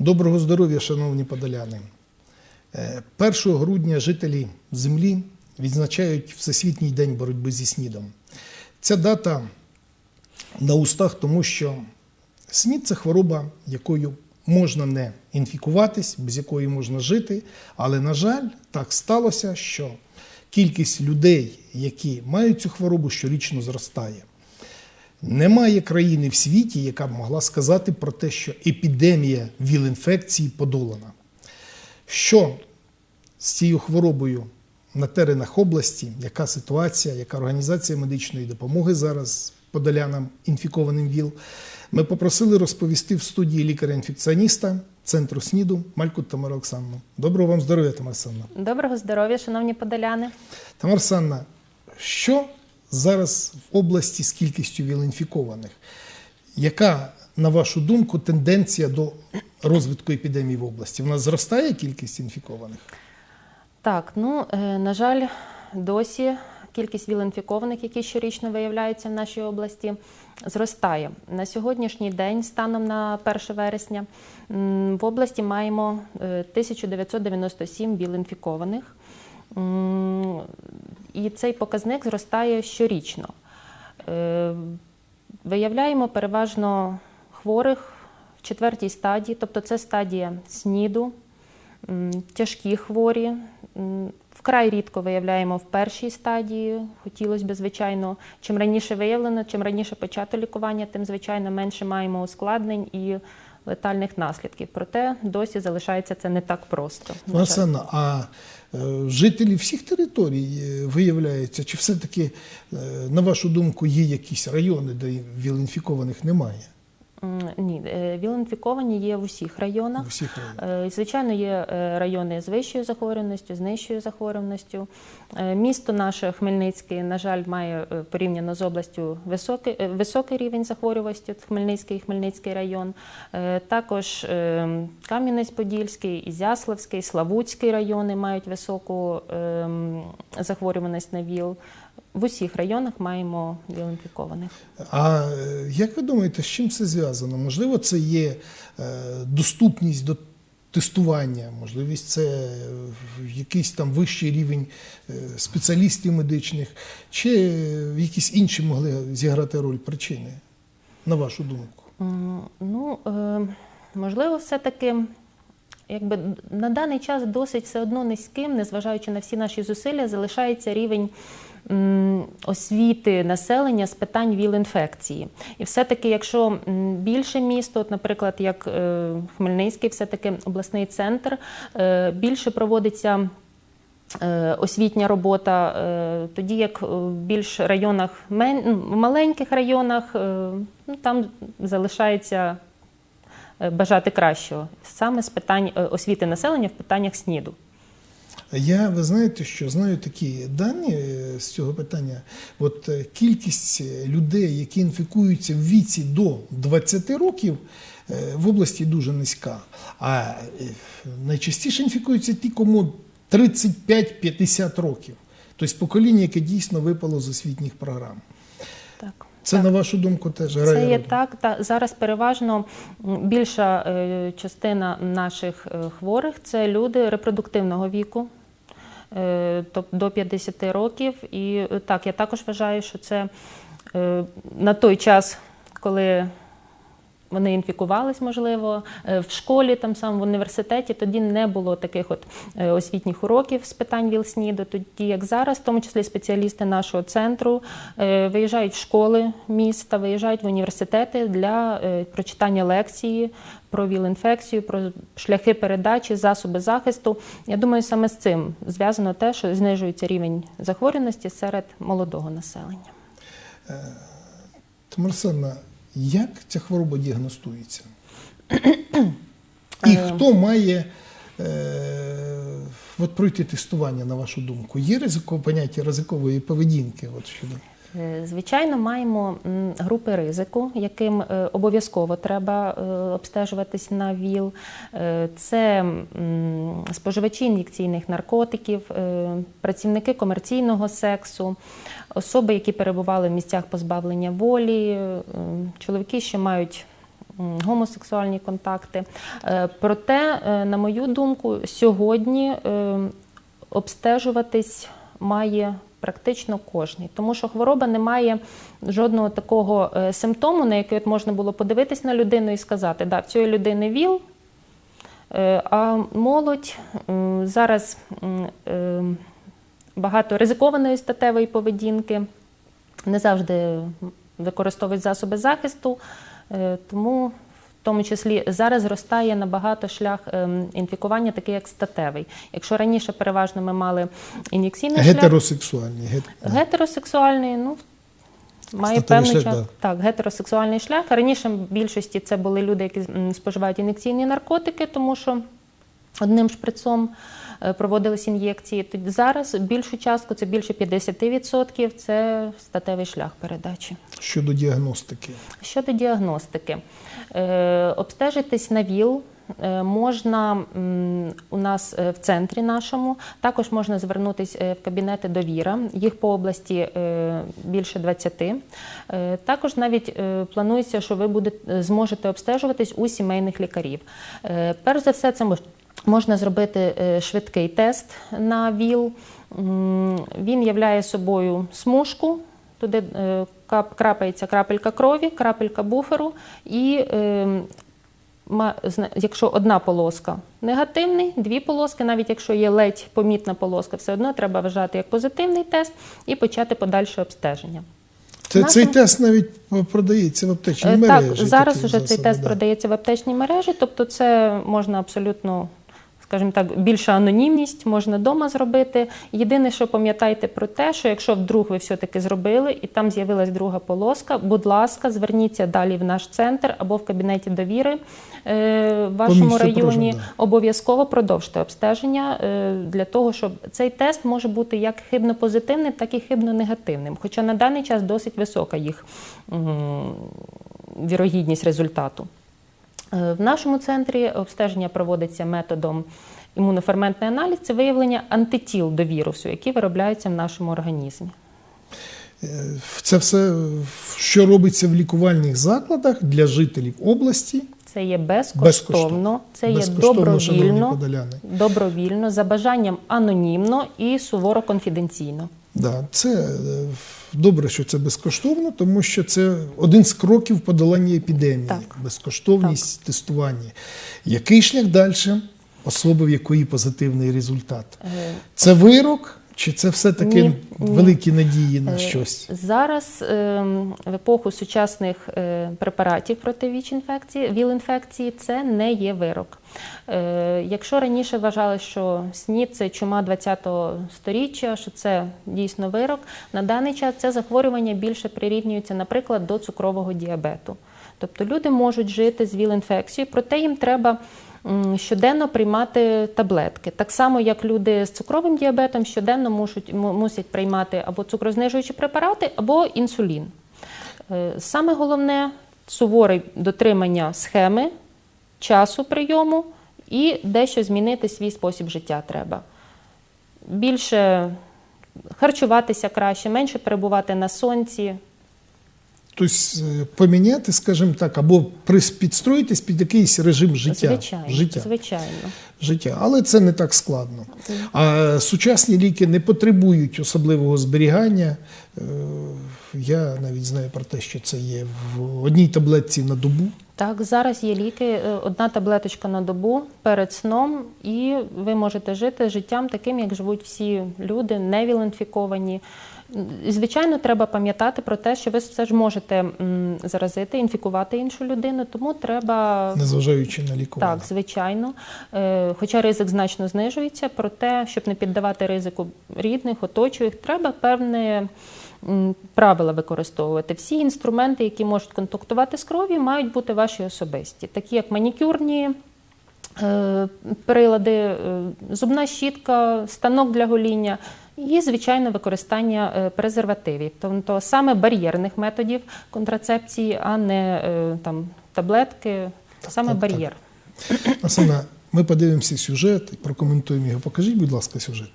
Доброго здоров'я, шановні подоляни. Е, 1 грудня жителі землі відзначають Всесвітній день боротьби зі СНІДом. Ця дата на устах, тому що СНІД це хвороба, якою можна не інфікуватись, без якої можна жити. Але, на жаль, так сталося, що кількість людей, які мають цю хворобу, щорічно зростає. Немає країни в світі, яка б могла сказати про те, що епідемія ВІЛ-інфекції подолана. Що з цією хворобою на теренах області, яка ситуація, яка організація медичної допомоги зараз подолянам інфікованим ВІЛ, ми попросили розповісти в студії лікаря-інфекціоніста центру СНІДу Малькут Тамара Оксанну. Доброго вам здоров'я, Тамара Оксанна. Доброго здоров'я, шановні подоляни. Тамара Оксанна, що зараз в області з кількістю ВІЛ-інфікованих? Яка, на вашу думку, тенденція до розвитку епідемії в області? В нас зростає кількість інфікованих? Так, ну е, на жаль, досі кількість віл-інфікованих, які щорічно виявляються в нашій області, зростає. На сьогоднішній день, станом на 1 вересня, в області маємо е, 1997 віл-інфікованих. І цей показник зростає щорічно. Е, Виявляємо переважно хворих в четвертій стадії, тобто це стадія СНІДу, тяжкі хворі. Вкрай рідко виявляємо в першій стадії. Хотілося б, звичайно, чим раніше виявлено, чим раніше почато лікування, тим, звичайно, менше маємо ускладнень і летальних наслідків. Проте досі залишається це не так просто. на а е, жителі всіх територій е, виявляється, чи все-таки, е, на вашу думку, є якісь райони, де ВІЛ-інфікованих немає? Ні, е, віл-інфіковані є в усіх В районах. усіх районах. Е, Звичайно, є е, райони з вищою захворюваністю, з нижчою захворюваністю. Місто наше Хмельницький, на жаль, має порівняно з областю високий, високий рівень захворюваності. Хмельницький і Хмельницький район. Також Кам'янець-Подільський, Ізяславський, Славутський райони мають високу ем, захворюваність на ВІЛ. В усіх районах маємо ВІЛ-інфікованих. А е, як ви думаєте, з чим це зв'язано? Можливо, це є е, доступність до тестування, можливість це е, якийсь там вищий рівень спеціалістів медичних, чи якісь інші могли зіграти роль причини, на вашу думку? Ну, можливо, все-таки якби на даний час досить все одно низьким, незважаючи на всі наші зусилля, залишається рівень освіти населення з питань ВІЛ-інфекції. І все-таки, якщо більше місто, от, наприклад, як е, Хмельницький, все-таки обласний центр, е, більше проводиться. е, Освітня робота, тоді як в більш районах ну, в маленьких районах ну, там залишається бажати кращого саме з питань освіти населення в питаннях СНІДу. Я, ви знаєте, що знаю такі дані е, з цього питання. От е, кількість е, людей, які інфікуються в віці до 20 років, в області дуже низька. А найчастіше інфікуються ті, кому 35-50 років. Тобто покоління, яке дійсно випало з освітніх програм. Так. Це, Так. на вашу думку, теж грає Це є роль? так. Та зараз переважно більша частина наших хворих це люди репродуктивного віку, до 50 років. І е, так, я також вважаю, що це е, на той час, коли вони інфікувались, можливо, е, в школі, там сам в університеті, тоді не було таких от е, освітніх уроків з питань ВІЛ-СНІДу, тоді як зараз, в тому числі спеціалісти нашого центру е, виїжджають в школи міста, виїжджають в університети для прочитання лекції про ВІЛ-інфекцію, про шляхи передачі, засоби захисту. Я думаю, саме з цим зв'язано те, що знижується рівень захворюваності серед молодого населення. Тамарсана, як ця хвороба діагностується? І хто має е, от пройти тестування, на вашу думку? Є ризикове поняття ризикової поведінки? От щодо... Е, Звичайно, маємо групи ризику, яким е, обов'язково треба е, обстежуватись на ВІЛ. Це споживачі ін'єкційних наркотиків, працівники комерційного сексу, особи, які перебували в місцях позбавлення волі, чоловіки, що мають гомосексуальні контакти. Проте, на мою думку, сьогодні обстежуватись має практично кожний, тому що хвороба не має жодного такого е, симптому, на який от можна було подивитись на людину і сказати, да, в цієї людини ВІЛ, Е, А молодь зараз е, багато ризикованої статевої поведінки, не завжди використовують засоби захисту, тому в тому числі зараз зростає набагато шлях ем, інфікування, такий як статевий. Якщо раніше переважно ми мали ін'єкційний шлях, Гетеросексуальний. гет- Гетеросексуальний, ну має Статевий певний шлях, час. да. Так, гетеросексуальний шлях. Раніше в більшості це були люди, які споживають ін'єкційні наркотики, тому що одним шприцом е, проводились ін'єкції. Зараз більшу частку, це більше 50%, це статевий шлях передачі. Щодо діагностики. Щодо діагностики, е, обстежитись на ВІЛ. е, Можна у нас в центрі нашому, також можна звернутися в кабінети довіра. Їх по області більше 20. Е, Також навіть планується, що ви будете зможете обстежуватись у сімейних лікарів. Перш за все, це мож- можна зробити е, швидкий тест на ВІЛ. Він являє собою смужку. Туди е, крапається крапелька крові, крапелька буферу, і е, зна- якщо одна полоска негативний, дві полоски, навіть якщо є ледь помітна полоска, все одно треба вважати як позитивний тест і почати подальше обстеження. Це, Цей тест навіть продається в аптечній Е, мережі. Так, зараз уже цей тест да. продається в аптечній мережі, тобто це можна абсолютно. Скажімо так, більша анонімність можна вдома зробити. Єдине, що пам'ятайте про те, що якщо вдруг ви все-таки зробили і там з'явилась друга полоска, будь ласка, зверніться далі в наш центр або в кабінеті довіри е, в вашому районі. Обов'язково продовжте обстеження е, для того, щоб цей тест може бути як хибно-позитивним, так і хибно-негативним. Хоча на даний час досить висока їх вірогідність результату. Е, В нашому центрі обстеження проводиться методом імуноферментний аналіз це виявлення антитіл до вірусу, які виробляються в нашому організмі. Е, Це все, що робиться в лікувальних закладах для жителів області. Це є безкоштовно, це є Безкоштовно, шановні добровільно, добровільно, за бажанням анонімно і суворо конфіденційно. Да, це е, добре, що це безкоштовно, тому що це один з кроків подолання епідемії. Так. Безкоштовність тестування. Який шлях далі? Особи, в якої позитивний результат. Е, Це вирок, чи це все-таки Ні, ні. великі надії на Е, щось? Зараз ем, в епоху сучасних е, препаратів проти ВІЧ-інфекції, ВІЛ-інфекції це не є вирок. Е, Якщо раніше вважали, що СНІД – це чума 20-го сторіччя, що це дійсно вирок, на даний час це захворювання більше прирівнюється, наприклад, до цукрового діабету. Тобто люди можуть жити з ВІЛ-інфекцією, проте їм треба щоденно приймати таблетки. Так само, як люди з цукровим діабетом щоденно мусять, му- мусять приймати або цукрознижуючі препарати, або інсулін. Е, Саме головне суворе дотримання схеми, часу прийому і дещо змінити свій спосіб життя треба. Більше харчуватися краще, менше перебувати на сонці. Тобто е, поміняти, скажімо так, або підстроїтись під якийсь режим життя. Звичайно, життя. звичайно. життя. Але це не так складно. А сучасні ліки не потребують особливого зберігання. Е, Я навіть знаю про те, що це є в одній таблетці на добу. Так, зараз є ліки, е, одна таблеточка на добу перед сном, і ви можете жити життям таким, як живуть всі люди, не віл-інфіковані. І, Звичайно, треба пам'ятати про те, що ви все ж можете заразити, інфікувати іншу людину, тому треба Незважаючи на лікування. так, звичайно. Е, Хоча ризик значно знижується, проте, щоб не піддавати ризику рідних, оточуючих, треба певне правила використовувати. Всі інструменти, які можуть контактувати з кров'ю, мають бути ваші особисті, такі як манікюрні. е, Прилади, е, зубна щітка, станок для гоління і, звичайно, використання е, презервативів, тобто саме бар'єрних методів контрацепції, а не е, там таблетки, саме так, так. бар'єр. Асана, ми подивимося сюжет, прокоментуємо його. Покажіть, будь ласка, сюжет.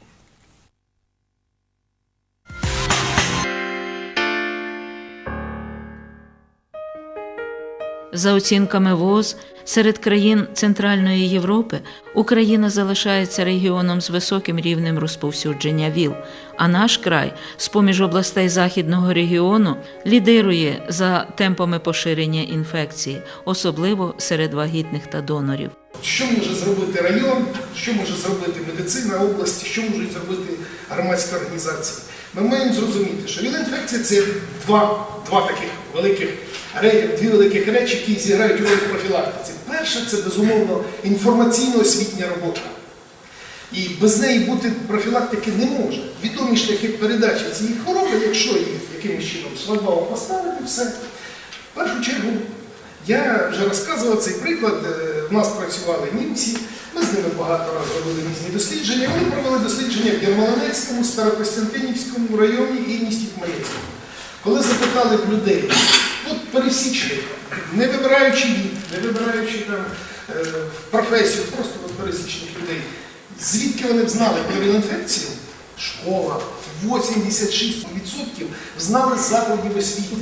За оцінками ВОЗ, серед країн Центральної Європи Україна залишається регіоном з високим рівнем розповсюдження ВІЛ, а наш край, з поміж областей західного регіону, лідирує за темпами поширення інфекції, особливо серед вагітних та донорів. Що може зробити район, що може зробити медицина області, що можуть зробити громадські організації? Ми маємо зрозуміти, що віл-інфекція це два, два таких великих дві великих речі, які зіграють роль в профілактиці. Перше це безумовно інформаційно-освітня робота. І без неї бути профілактики не може. Відомі шляхи передачі цієї хвороби, якщо їх якимось чином шлагбаум поставити, все. В першу чергу, я вже розказував цей приклад. В нас працювали німці, ми з ними багато разів робили різні дослідження. Вони провели дослідження в Єрмолинецькому, Старокостянтинівському районі і місті Хмельницькому. Коли запитали б людей, от пересічних, не вибираючи вік, не вибираючи там е, професію, просто от пересічних людей, звідки вони б знали про інфекцію? Школа 86% знали закладів освіти.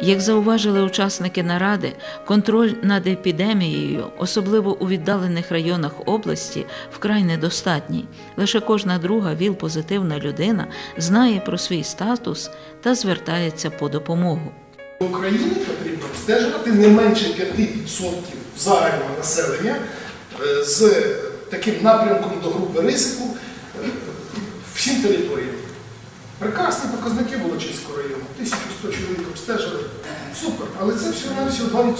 Як зауважили учасники наради, контроль над епідемією, особливо у віддалених районах області, вкрай недостатній. Лише кожна друга ВІЛ-позитивна людина знає про свій статус та звертається по допомогу. Україні потрібно обстежувати не менше 5% загального населення е, з таким напрямком до групи ризику всім територіям. Прекрасні показники Волочиського району. 1100 чоловік обстежили. Супер, але це всього на всього 2%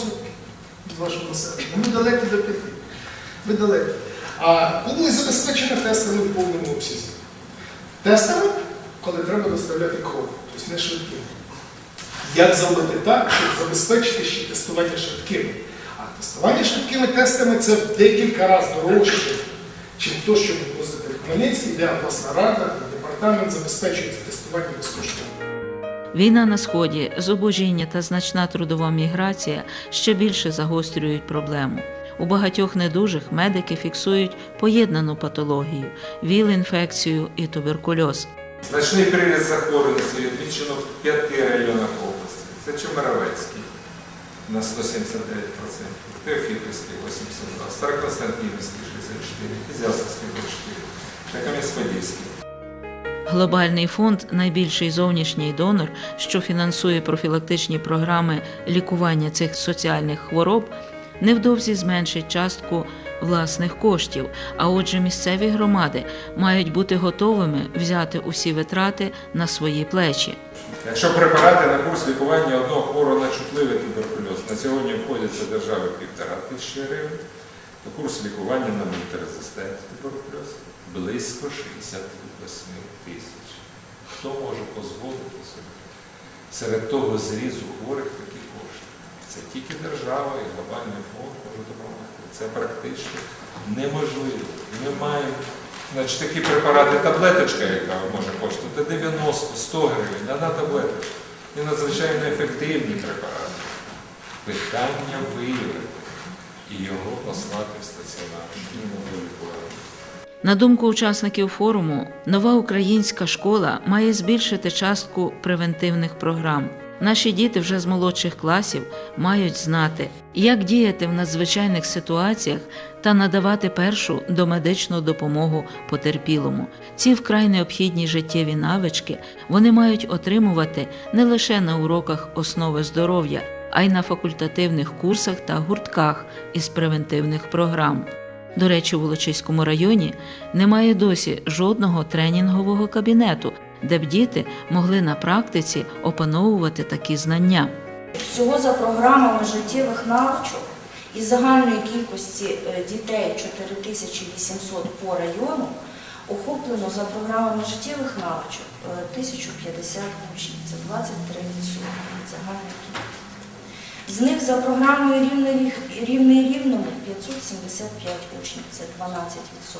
від вашого населення. Ми далекі до 5%. Ви далекі. А були забезпечені тестами в повному обсязі. Тестами, коли треба доставляти кров, тобто не швидкими. Як зробити так, щоб забезпечити ще тестування швидкими? А тестування швидкими тестами це в декілька разів дорожче, ніж то, що в Хмельницький, де обласна рада, департамент забезпечує це тестування безкоштовно. Війна на сході, зубожіння та значна трудова міграція ще більше загострюють проблему. У багатьох недужих медики фіксують поєднану патологію ВІЛ-інфекцію і туберкульоз. Значний приріст захворюваності відмічено в п'яти районах області. Це Чемеровецький на 179%, Теофіпольський 82%, Староконстантинівський 64%, Ізяславський 24% Глобальний фонд найбільший зовнішній донор, що фінансує профілактичні програми лікування цих соціальних хвороб, невдовзі зменшить частку власних коштів. А отже, місцеві громади мають бути готовими взяти усі витрати на свої плечі. Якщо препарати на курс лікування одного хворого на чутливий туберкульоз на сьогодні обходяться держави півтора тисячі гривень, то курс лікування на мультирезистентний туберкульоз близько 68 тисяч. Хто може дозволити собі серед того зрізу хворих такі кошти? Це тільки держава і глобальний фонд може допомогти. Це практично неможливо. Ми маємо Значить, такі препарати, таблеточка, яка може коштувати 90-100 гривень, одна таблеточка. І надзвичайно ефективні препарати. Питання виявити і його послати в стаціонар, не лікувати. На думку учасників форуму, нова українська школа має збільшити частку превентивних програм. Наші діти вже з молодших класів мають знати, як діяти в надзвичайних ситуаціях та надавати першу домедичну допомогу потерпілому. Ці вкрай необхідні життєві навички вони мають отримувати не лише на уроках основи здоров'я, а й на факультативних курсах та гуртках із превентивних програм. До речі, у Волочиському районі немає досі жодного тренінгового кабінету, де б діти могли на практиці опановувати такі знання. Всього за програмами життєвих навичок із загальної кількості е, дітей 4800 по району охоплено за програмами життєвих навичок е, 1050 учнів, це 23% від загальної кількості. З них за програмою рівний, рівному 575 учнів, це 12%.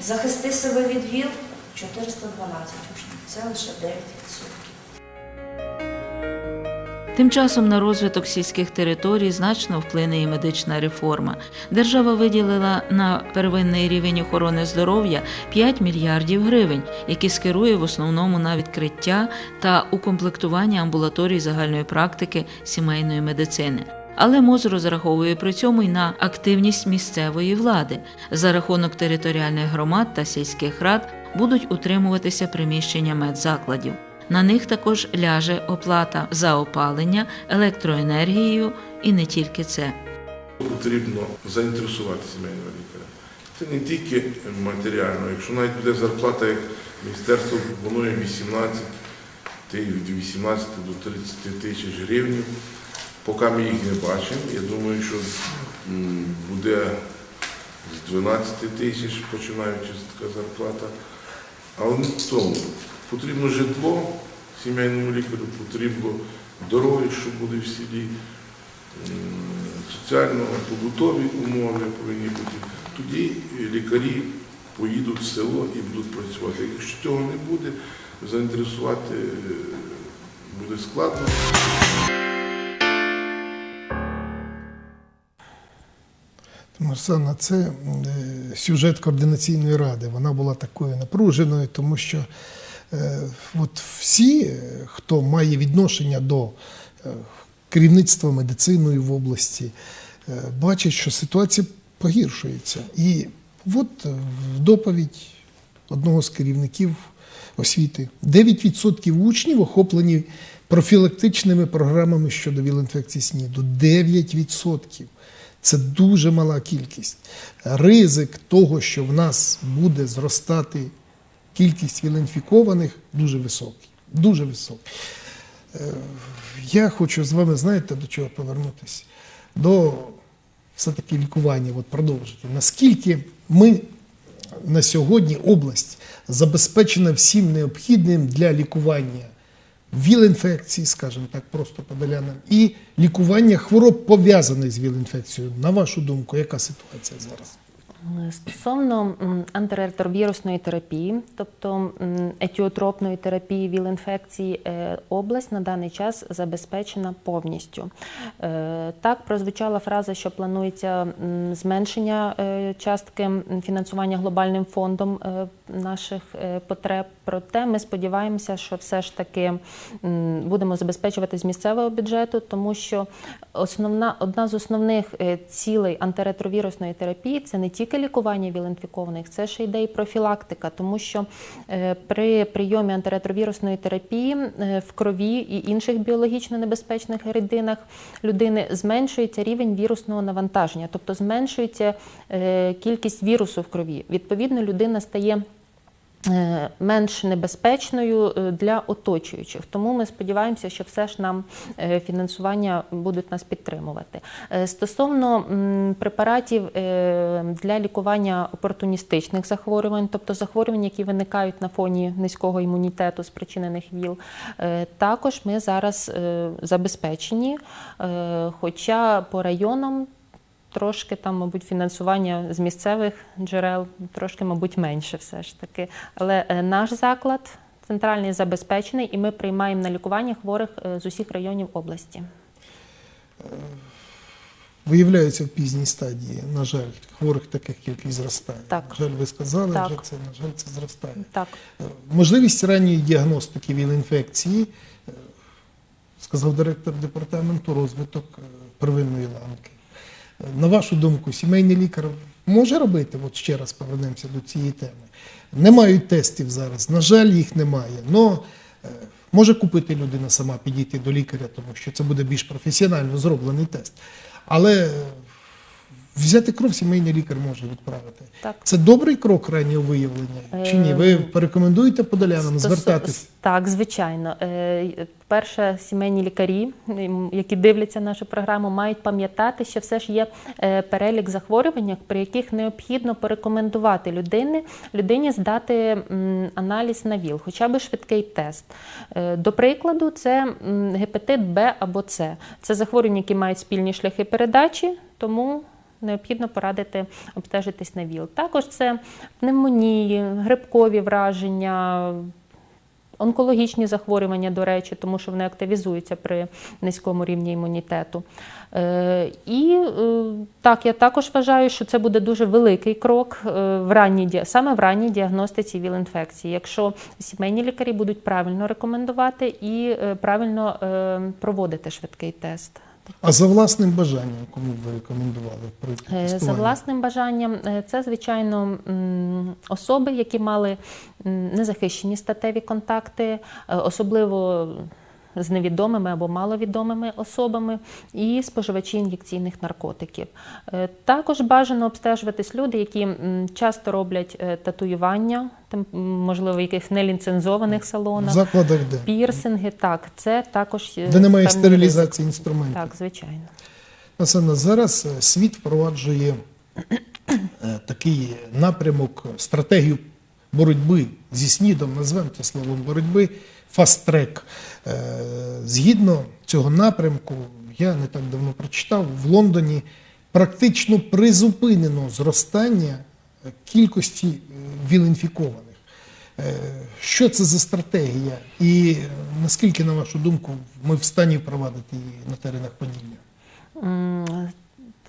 Захисти себе від ВІЛ 412 учнів, це лише 9%. Тим часом на розвиток сільських територій значно вплине і медична реформа. Держава виділила на первинний рівень охорони здоров'я 5 мільярдів гривень, які скерує в основному на відкриття та укомплектування амбулаторій загальної практики сімейної медицини. Але МОЗ розраховує при цьому й на активність місцевої влади. За рахунок територіальних громад та сільських рад будуть утримуватися приміщення медзакладів. На них також ляже оплата за опалення, електроенергією і не тільки це. Потрібно заінтересувати сімейного лікаря. Це не тільки матеріально. Якщо навіть буде зарплата, як міністерство пропонує 18, ти від 18 до 30 тисяч гривень, поки ми їх не бачимо, я думаю, що буде з 12 тисяч, починаючи така зарплата. Але не в тому. Потрібно житло сімейному лікарю, потрібно дороги, що буде в селі, соціально-побутові умови повинні бути. Тоді лікарі поїдуть в село і будуть працювати. Якщо цього не буде, заінтересувати е, буде складно. Марсана, це е, сюжет координаційної ради. Вона була такою напруженою, тому що от всі, е, хто має відношення до е, керівництва медициною в області, е, бачать, що ситуація погіршується. І от е, доповідь одного з керівників освіти 9% учнів охоплені профілактичними програмами щодо віл-інфекції СНІДу. 9%. Це дуже мала кількість. Ризик того, що в нас буде зростати кількість віл-інфікованих, дуже високий. Дуже високий. Е, Я хочу з вами, знаєте, до чого повернутися? До все-таки лікування, от продовжити. Наскільки ми на сьогодні область забезпечена всім необхідним для лікування ВІЛ-інфекції, скажімо так, просто подоляним, і лікування хвороб пов'язаних з ВІЛ-інфекцією. На вашу думку, яка ситуація зараз? Стосовно антиретровірусної терапії, тобто етіотропної терапії ВІЛ-інфекції, е, область на даний час забезпечена повністю. Е, Так прозвучала фраза, що планується зменшення е, частки фінансування глобальним фондом е, наших е, потреб. Проте ми сподіваємося, що все ж таки будемо забезпечувати з місцевого бюджету, тому що основна одна з основних е, цілей антиретровірусної терапії це не тільки лікування віл-інфікованих, це ще йде і профілактика, тому що е, при прийомі антиретровірусної терапії в крові і інших біологічно небезпечних рідинах людини зменшується рівень вірусного навантаження, тобто зменшується кількість вірусу в крові. Відповідно, людина стає менш небезпечною е, для оточуючих. Тому ми сподіваємося, що все ж нам е, фінансування будуть нас підтримувати. Е, Стосовно препаратів е, для лікування опортуністичних захворювань, тобто захворювань, які виникають на фоні низького імунітету, спричинених ВІЛ, е, також ми зараз е, забезпечені, е, хоча по районам Трошки там, мабуть, фінансування з місцевих джерел, трошки, мабуть, менше все ж таки. Але е, наш заклад центральний забезпечений, і ми приймаємо на лікування хворих е, з усіх районів області. Виявляється в пізній стадії, на жаль, хворих таких кількість зростає. Так. На жаль, ви сказали, Так. вже це, на жаль, це зростає. Так, Е, Можливість ранньої діагностики ВІЛ-інфекції, е, сказав директор департаменту розвиток е, первинної ланки. На вашу думку, сімейний лікар може робити, от ще раз повернемося до цієї теми. Не мають тестів зараз, на жаль, їх немає. Но е, може купити людина сама, підійти до лікаря, тому що це буде більш професіонально зроблений тест. Але е, взяти кров сімейний лікар може відправити. так. Це добрий крок раннього виявлення чи ні? Ви порекомендуєте подолянам Стосу- звертатись? Так, звичайно. Е, Перше, сімейні лікарі, які дивляться нашу програму, мають пам'ятати, що все ж є е, перелік захворювань, при яких необхідно порекомендувати людині, людині здати аналіз на ВІЛ, хоча б швидкий тест. Е, До прикладу, це гепатит Б або С. Це захворювання, які мають спільні шляхи передачі, тому необхідно порадити обстежитись на ВІЛ. Також це пневмонії, грибкові враження, онкологічні захворювання, до речі, тому що вони активізуються при низькому рівні імунітету. Е, І е, так, я також вважаю, що це буде дуже великий крок е, в ранній саме в ранній діагностиці ВІЛ-інфекції, якщо сімейні лікарі будуть правильно рекомендувати і правильно проводити швидкий тест. А за власним бажанням, кому б ви рекомендували пройти Е, За власним бажанням, е, це звичайно особи, які мали незахищені статеві контакти, е, особливо з невідомими або маловідомими особами, і споживачі ін'єкційних наркотиків. Е, Також бажано обстежуватись люди, які часто роблять е, татуювання, можливо, в якихось неліцензованих В салонах, закладах де? пірсинги. Так, це також е, Де немає стерилізації інструментів. Так, звичайно. Насамперед, зараз світ впроваджує такий напрямок, стратегію боротьби зі СНІДом, назвемо це словом боротьби, фаст-трек. Е, Згідно цього напрямку, я не так давно прочитав, в Лондоні практично призупинено зростання кількості е, віл-інфікованих. Е, Що це за стратегія? І наскільки, на вашу думку, ми в стані впровадити її на теренах Поділля?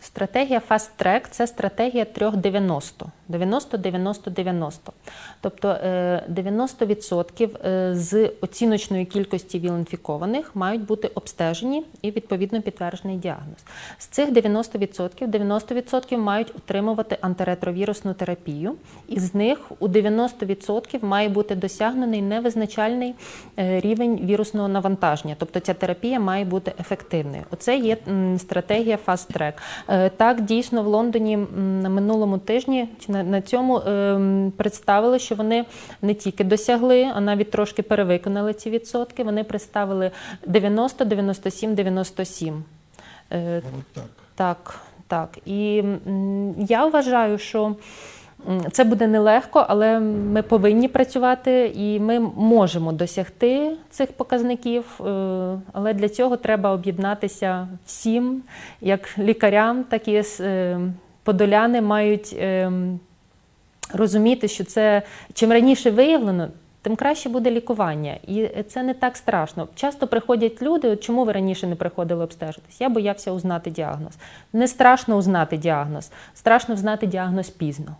Стратегія Fast Track – це стратегія 3-90. 90-90-90. Тобто е, 90% е, з оціночної кількості віл-інфікованих мають бути обстежені і відповідно підтверджений діагноз. З цих 90% 90% мають отримувати антиретровірусну терапію, і з них у 90% має бути досягнений невизначальний е, рівень вірусного навантаження. Тобто ця терапія має бути ефективною. Оце є стратегія. Е, Так, дійсно, в Лондоні на минулому тижні чи на, на цьому е, представили, що вони не тільки досягли, а навіть трошки перевиконали ці відсотки. Вони представили 90, 97, 97. Е, От так. так, так. І я вважаю, що це буде нелегко, але ми повинні працювати і ми можемо досягти цих показників. е, Але для цього треба об'єднатися всім, як лікарям, так і е, подоляни мають е, розуміти, що це чим раніше виявлено. Тим краще буде лікування, і це не так страшно. Часто приходять люди, чому ви раніше не приходили обстежитись? Я боявся узнати діагноз. Не страшно узнати діагноз, страшно знати діагноз пізно.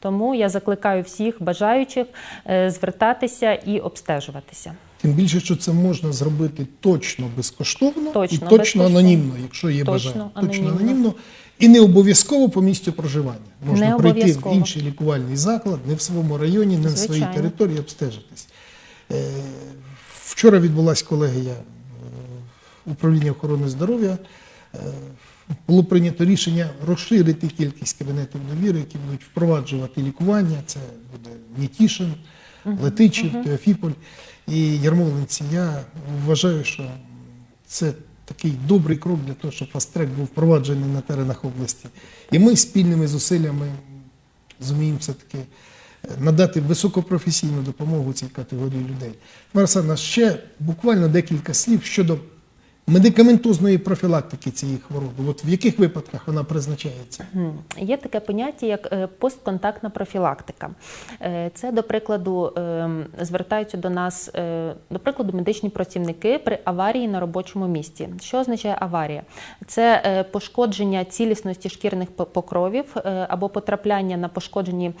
Тому я закликаю всіх бажаючих е, звертатися і обстежуватися. Тим більше, що це можна зробити точно безкоштовно Точно і точно безкоштовно. анонімно, якщо є Точно бажання. Точно анонімно. анонімно. І не обов'язково по місцю проживання. Можна прийти в інший лікувальний заклад, не в своєму районі, не на своїй території обстежитись. Е, Вчора відбулася колегія е, управління охорони здоров'я. Е, Було прийнято рішення розширити кількість кабінетів довіри, які будуть впроваджувати лікування. Це буде Нітішин, Летичів, Теофіполь і Ярмолинці. Я вважаю, що це такий добрий крок для того, щоб фаст-трек був впроваджений на теренах області. І ми спільними зусиллями зуміємо все-таки е, надати високопрофесійну допомогу цій категорії людей. Марсана, ще буквально декілька слів щодо медикаментозної профілактики цієї хвороби. От в яких випадках вона призначається? Є таке поняття, як е, постконтактна профілактика. Е, Це, до прикладу, ем, звертаються до нас, е, до прикладу, медичні працівники при аварії на робочому місці. Що означає аварія? Це пошкодження цілісності шкірних покровів або потрапляння на пошкоджені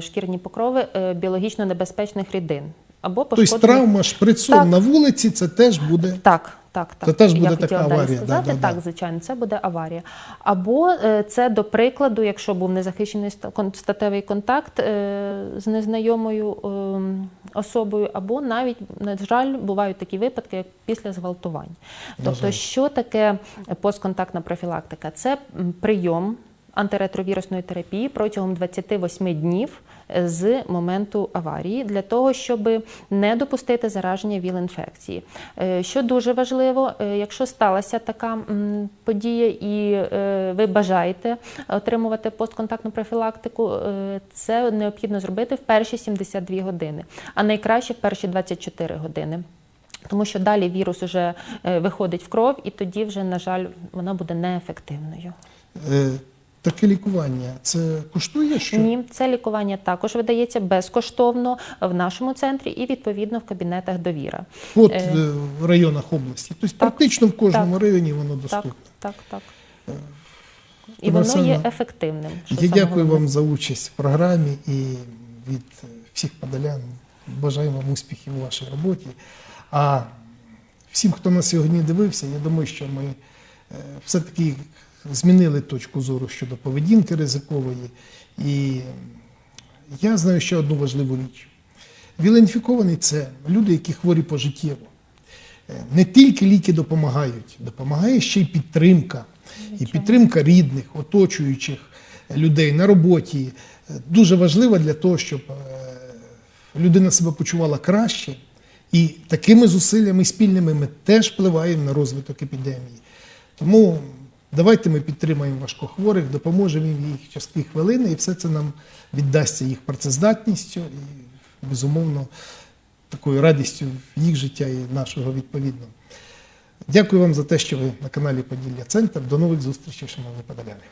шкірні покрови біологічно небезпечних рідин. Або Тобто травма шприцом Так. на вулиці це теж буде. Так, так, так. Це теж буде Я така аварія, Сказати. да, да, да. так, звичайно, це буде аварія. Або е, це до прикладу, якщо був незахищений статевий контакт е, з незнайомою ем, особою, або навіть, на жаль, бувають такі випадки, як після зґвалтувань. Тобто, що таке постконтактна профілактика? Це прийом антиретровірусної терапії протягом 28 днів е, з моменту аварії для того, щоб не допустити зараження ВІЛ-інфекції. Е, Що дуже важливо, е, якщо сталася така подія і ви бажаєте отримувати постконтактну профілактику, це необхідно зробити в перші 72 години, а найкраще в перші 24 години. Тому що далі вірус вже виходить в кров, і тоді вже, на жаль, вона буде неефективною. Е, таке лікування це коштує що? Ні, це лікування також видається безкоштовно в нашому центрі і відповідно в кабінетах довіра. От Е, е, в районах області. Тобто практично в кожному так, районі воно доступне. так, так. так. І Пане воно є ефективним. що Я дякую головне. вам за участь в програмі і від е, всіх подолян бажаю вам успіхів у вашій роботі. А всім, хто нас сьогодні дивився, я думаю, що ми е, все-таки змінили точку зору щодо поведінки ризикової. І я знаю ще одну важливу річ. Віленфіковані це люди, які хворі пожиттєво. Е, Не тільки ліки допомагають, допомагає ще й підтримка. І підтримка рідних, оточуючих людей на роботі е, дуже важлива для того, щоб е, людина себе почувала краще. І такими зусиллями спільними ми теж впливаємо на розвиток епідемії. Тому давайте ми підтримаємо важкохворих, допоможемо їм в їх часткі хвилини, і все це нам віддасться їх працездатністю і, безумовно, такою радістю їх життя і нашого відповідно. Дякую вам за те, що ви на каналі Поділля Центр. До нових зустрічей, шановні подоляни.